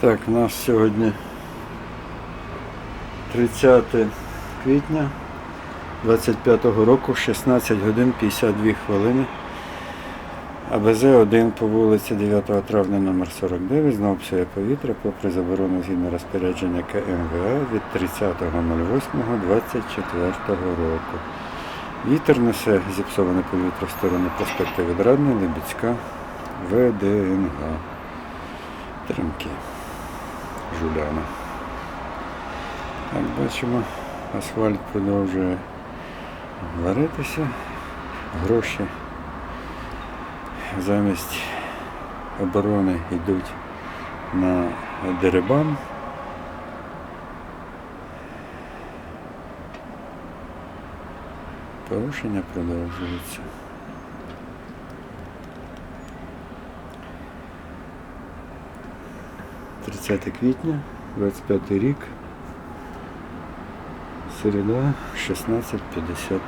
Так, у нас сьогодні 30 квітня 25-го року, 16 годин 52 хвилини. АБЗ-1 по вулиці 9 травня номер 49 знову псує повітря попри заборону згідно розпорядження КМВА від 30.08.24 року. Вітер несе зіпсоване повітря в сторону проспекту Відрадний, Лебідська, ВДНГ. Тримки. Жуляна. Так, бачимо, асфальт продовжує варитися. Гроші замість оборони йдуть на дерибан. Порушення продовжуються. Тридцяте квітня, 25 рік, середа, 16.53.